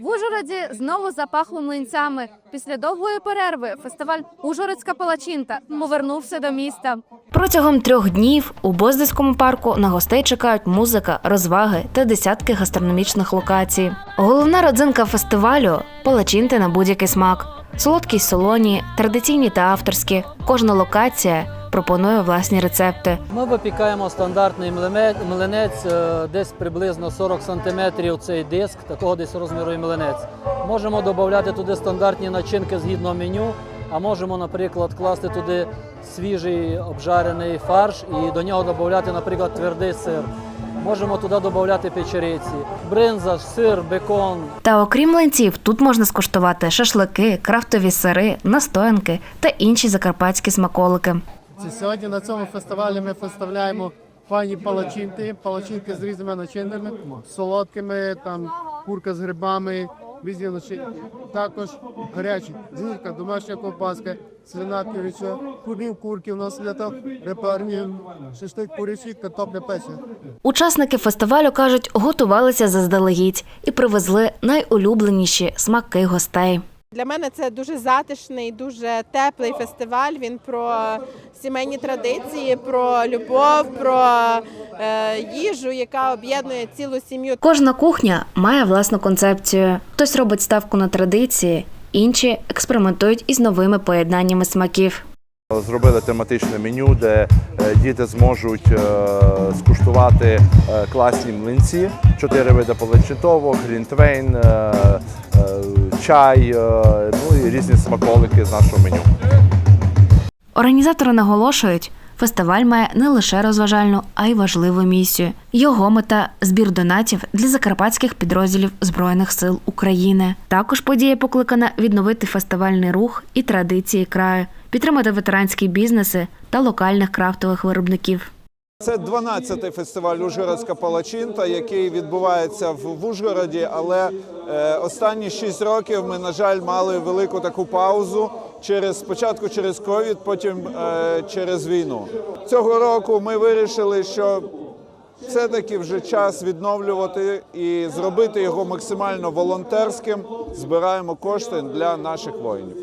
В Ужгороді знову запахло млинцями. Після довгої перерви фестиваль Ужгородська палачинта повернувся до міста. Протягом трьох днів у Боздиському парку на гостей чекають музика, розваги та десятки гастрономічних локацій. Головна родзинка фестивалю палачинти на будь-який смак. Солодкі солоні, традиційні та авторські. Кожна локація пропонує власні рецепти. Ми випікаємо стандартний млинець, е, десь приблизно 40 см цей диск, такого десь розміру і млинець. Можемо додати туди стандартні начинки згідно меню, а можемо, наприклад, класти туди свіжий обжарений фарш і до нього додати, наприклад, твердий сир. Можемо туди додати печериці, бринза, сир, бекон, Та окрім млинців, тут можна скуштувати шашлики, крафтові сири, настоянки та інші закарпатські смаколики. Сьогодні на цьому фестивалі ми представляємо файні палачинки, палачинки з різними начинками, солодкими, там курка з грибами, різні начинки. Також гарячі зірка, домашня ковбаска, свина куряча, курні курки у нас свято, репарні, шашлик курячий, картопля пече. Учасники фестивалю кажуть, готувалися заздалегідь і привезли найулюбленіші смаки гостей. Для мене це дуже затишний, дуже теплий фестиваль. Він про сімейні традиції, про любов, про е, їжу, яка об'єднує цілу сім'ю. Кожна кухня має власну концепцію. Хтось робить ставку на традиції, інші експериментують із новими поєднаннями смаків. Зробили тематичне меню, де е, діти зможуть е, скуштувати е, класні млинці, чотири види поличитовок, глінтвейн, чай, е, ну і різні смаколики з нашого меню. Організатори наголошують, фестиваль має не лише розважальну, а й важливу місію. Його мета збір донатів для закарпатських підрозділів Збройних сил України. Також подія покликана відновити фестивальний рух і традиції краю, підтримати ветеранські бізнеси та локальних крафтових виробників. Це 12-й фестиваль Ужгородська палачинта, який відбувається в Ужгороді. Але е, останні 6 років ми, на жаль, мали велику таку паузу через спочатку через ковід, потім е, через війну. Цього року ми вирішили, що все-таки вже час відновлювати і зробити його максимально волонтерським. Збираємо кошти для наших воїнів.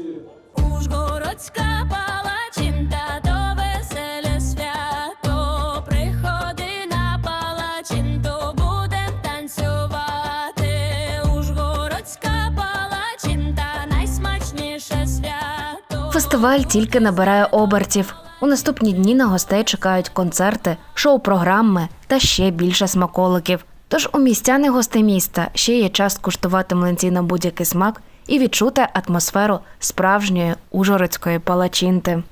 Ужгородська Фестиваль тільки набирає обертів. У наступні дні на гостей чекають концерти, шоу-програми та ще більше смаколиків. Тож у містян і гостей міста ще є час куштувати млинці на будь-який смак і відчути атмосферу справжньої ужгородської палачинти.